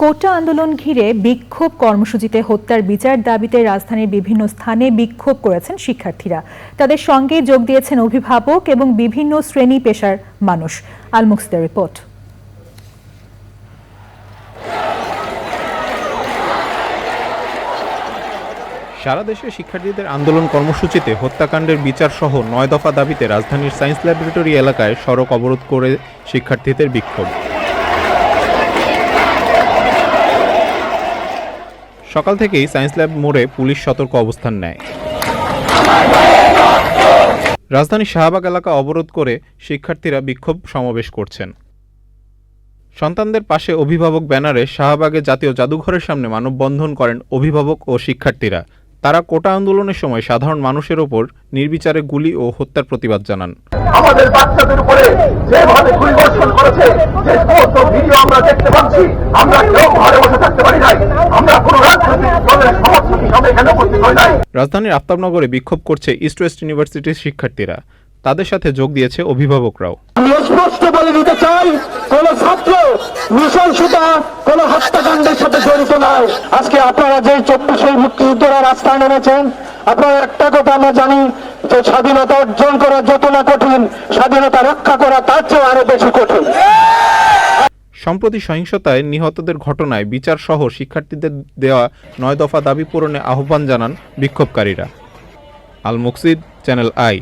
কোটা আন্দোলন ঘিরে বিক্ষোভ কর্মসূচিতে হত্যার বিচার দাবিতে রাজধানীর বিভিন্ন স্থানে বিক্ষোভ করেছেন শিক্ষার্থীরা। তাদের সঙ্গে যোগ দিয়েছেন অভিভাবক এবং বিভিন্ন শ্রেণি পেশার মানুষ। আলমুক্সদের রিপোর্ট। সারা দেশে শিক্ষার্থীদের আন্দোলন কর্মসূচিতে হত্যাকাণ্ডের বিচার সহ নয় দফা দাবিতে রাজধানীর সায়েন্স ল্যাবরেটরি এলাকায় সড়ক অবরোধ করে শিক্ষার্থীদের বিক্ষোভ। সকাল থেকেই সায়েন্স ল্যাব মোড়ে পুলিশ সতর্ক অবস্থান নেয়। রাজধানীর শাহবাগ এলাকা অবরোধ করে শিক্ষার্থীরা বিক্ষোভ সমাবেশ করছেন। সন্তানদের পাশে অভিভাবক ব্যানারে শাহবাগে জাতীয় জাদুঘরের সামনে মানববন্ধন করেন অভিভাবক ও শিক্ষার্থীরা। তারা কোটা আন্দোলনের সময় সাধারণ মানুষের ওপর নির্বিচারে গুলি ও হত্যার প্রতিবাদ জানান। আমাদের বাচ্চাদের উপরে যেভাবে পরিবর্তন করেছে, যে সমস্ত ভিডিও আমরা দেখতে পাচ্ছি, আমরা কেউ রাজধানীর আফতাবনগরে বিক্ষোভ করছে ইস্ট ওয়েস্ট ইউনিভার্সিটির শিক্ষার্থীরা। তাদের সাথে যোগ দিয়েছে অভিভাবকরাও। আমি স্পষ্ট বলে দিতে চাই কোন ছাত্র নৃশংসতা কোন হত্যাকাণ্ডের সাথে জড়িত নয় আজকে আপনারা যে চব্বিশে মুক্তিযুদ্ধরা রাস্তায় নেমেছেন আপনারা একটা কথা আমরা জানি যে স্বাধীনতা অর্জন করা যত না কঠিন স্বাধীনতা রক্ষা করা তার চেয়ে আরও বেশি কঠিন। সম্প্রতি সহিংসতায় নিহতদের ঘটনায় বিচার সহ শিক্ষার্থীদের দেওয়া নয় দফা দাবি পূরণে আহ্বান জানান বিক্ষোভকারীরা। আল মুকসিদ চ্যানেল আই